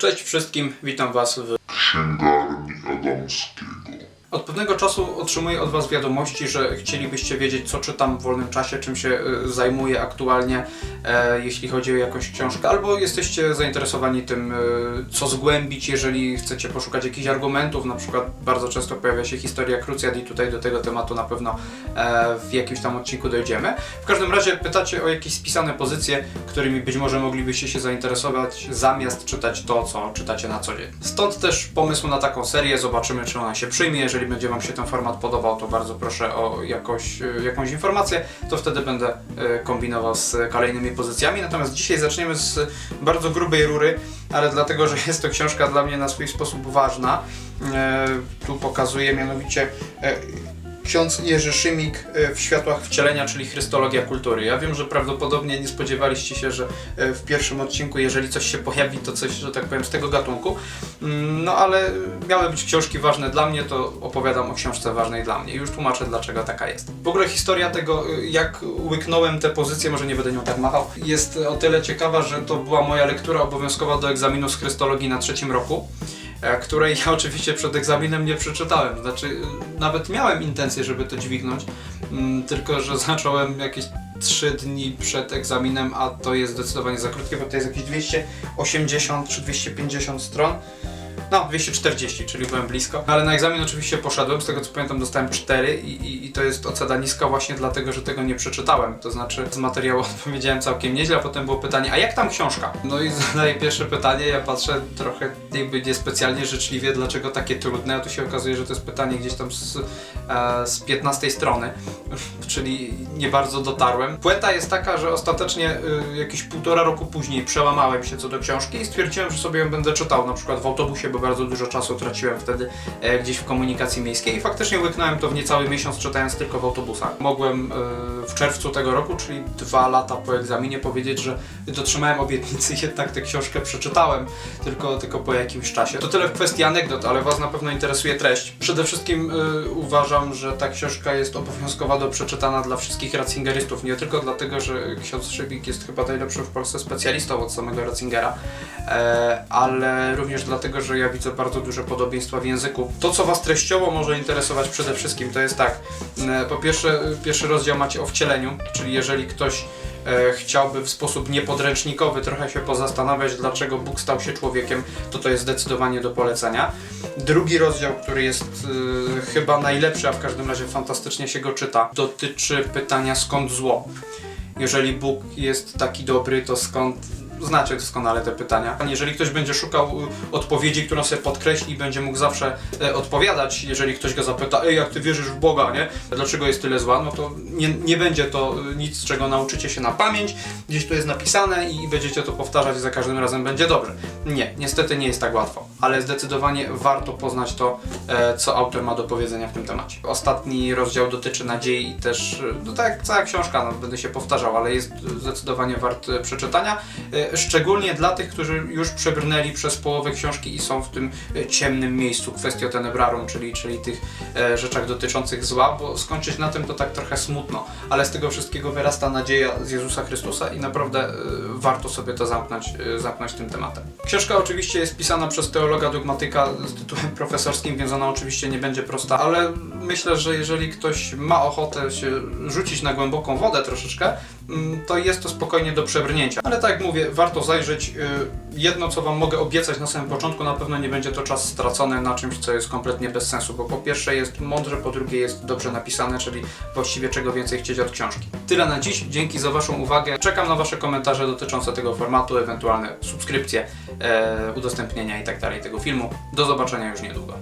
Cześć wszystkim, witam Was w... księgarni Adamskiego. Od pewnego czasu otrzymuję od Was wiadomości, że chcielibyście wiedzieć, co czytam w wolnym czasie, czym się e, zajmuję aktualnie, e, jeśli chodzi o jakąś książkę, albo jesteście zainteresowani tym, e, co zgłębić, jeżeli chcecie poszukać jakichś argumentów, na przykład bardzo często pojawia się historia Cruciad i tutaj do tego tematu na pewno e, w jakimś tam odcinku dojdziemy. W każdym razie pytacie o jakieś spisane pozycje, którymi być może moglibyście się zainteresować, zamiast czytać to, co czytacie na co dzień. Stąd też pomysł na taką serię, zobaczymy, czy ona się przyjmie. Jeżeli będzie Wam się ten format podobał, to bardzo proszę o jakoś, e, jakąś informację, to wtedy będę e, kombinował z kolejnymi pozycjami. Natomiast dzisiaj zaczniemy z bardzo grubej rury, ale dlatego, że jest to książka dla mnie na swój sposób ważna. E, Tu pokazuję mianowicie ksiądz Jerzy Szymik e, w światłach wcielenia, czyli Chrystologia kultury. Ja wiem, że prawdopodobnie nie spodziewaliście się, że e, w pierwszym odcinku, jeżeli coś się pojawi, to coś, że tak powiem, z tego gatunku. Mm, No ale miały być książki ważne dla mnie, to opowiadam o książce ważnej dla mnie. Już tłumaczę, dlaczego taka jest. W ogóle historia tego, y, jak łyknąłem tę pozycję, może nie będę nią tak machał, jest o tyle ciekawa, że to była moja lektura obowiązkowa do egzaminu z Chrystologii na trzecim roku e, której ja oczywiście przed egzaminem nie przeczytałem. Znaczy, y, nawet miałem intencję, żeby to dźwignąć, mm, tylko że zacząłem jakieś 3 dni przed egzaminem, a to jest zdecydowanie za krótkie, bo to jest jakieś 280 czy 250 stron. No, 240, czyli byłem blisko. Ale na egzamin oczywiście poszedłem, z tego co pamiętam dostałem 4 i, i, i to jest ocena niska właśnie dlatego, że tego nie przeczytałem. To znaczy z materiału odpowiedziałem całkiem nieźle, a potem było pytanie, a jak tam książka? No i zadaję pierwsze pytanie, ja patrzę trochę jakby niespecjalnie życzliwie, dlaczego takie trudne, a tu się okazuje, że to jest pytanie gdzieś tam z, e, z 15 strony, czyli nie bardzo dotarłem. Puenta jest taka, że ostatecznie y, jakieś półtora roku później przełamałem się co do książki i stwierdziłem, że sobie ją będę czytał na przykład w autobusie, bo bardzo dużo czasu traciłem wtedy e, gdzieś w komunikacji miejskiej i faktycznie łyknąłem to w niecały miesiąc czytając tylko w autobusach. Mogłem e, w czerwcu tego roku, czyli dwa lata po egzaminie powiedzieć, że dotrzymałem obietnicy jednak tę książkę przeczytałem, tylko, tylko po jakimś czasie. To tyle w kwestii anegdot, ale Was na pewno interesuje treść. Przede wszystkim y, uważam, że ta książka jest obowiązkowa do przeczytana dla wszystkich Ratzingerystów, nie tylko dlatego, że ksiądz Szybik jest chyba najlepszym w Polsce specjalistą od samego Ratzingera, e, ale również dlatego, że ja widzę bardzo duże podobieństwa w języku. To, co Was treściowo może interesować przede wszystkim, to jest tak, e, po pierwsze, pierwszy rozdział macie o wcieleniu, czyli jeżeli ktoś e, chciałby w sposób niepodręcznikowy trochę się pozastanawiać, dlaczego Bóg stał się człowiekiem, to to jest zdecydowanie do polecenia. Drugi rozdział, który jest e, chyba najlepszy, a w każdym razie fantastycznie się go czyta, dotyczy pytania skąd zło. Jeżeli Bóg jest taki dobry, to skąd znacie doskonale te pytania. Jeżeli ktoś będzie szukał y, odpowiedzi, którą sobie podkreśli, będzie mógł zawsze e, odpowiadać, jeżeli ktoś go zapyta, ej, jak ty wierzysz w Boga, nie? Dlaczego jest tyle zła? No to nie, nie będzie to y, nic, czego nauczycie się na pamięć, gdzieś tu jest napisane i będziecie to powtarzać i za każdym razem będzie dobrze. Nie, niestety nie jest tak łatwo, ale zdecydowanie warto poznać to, e, co autor ma do powiedzenia w tym temacie. Ostatni rozdział dotyczy nadziei i też, y, no tak jak cała książka, no, będę się powtarzał, ale jest zdecydowanie wart e, przeczytania. E, Szczególnie dla tych, którzy już przebrnęli przez połowę książki i są w tym e, ciemnym miejscu, kwestii o tenebrarum, czyli, czyli tych e, rzeczach dotyczących zła, bo skończyć na tym to tak trochę smutno, ale z tego wszystkiego wyrasta nadzieja z Jezusa Chrystusa i naprawdę e, warto sobie to zamknąć, e, zamknąć tym tematem. Książka oczywiście jest pisana przez teologa dogmatyka z tytułem profesorskim, więc ona oczywiście nie będzie prosta, ale myślę, że jeżeli ktoś ma ochotę się rzucić na głęboką wodę troszeczkę, to jest to spokojnie do przebrnięcia. Ale tak jak mówię, warto zajrzeć. y, Jedno, co Wam mogę obiecać na samym początku, na pewno nie będzie to czas stracony na czymś, co jest kompletnie bez sensu, bo po pierwsze jest mądrze, po drugie jest dobrze napisane, czyli właściwie czego więcej chcieć od książki. Tyle na dziś, dzięki za Waszą uwagę. Czekam na Wasze komentarze dotyczące tego formatu, ewentualne subskrypcje, e, udostępnienia itd. tego filmu. Do zobaczenia już niedługo.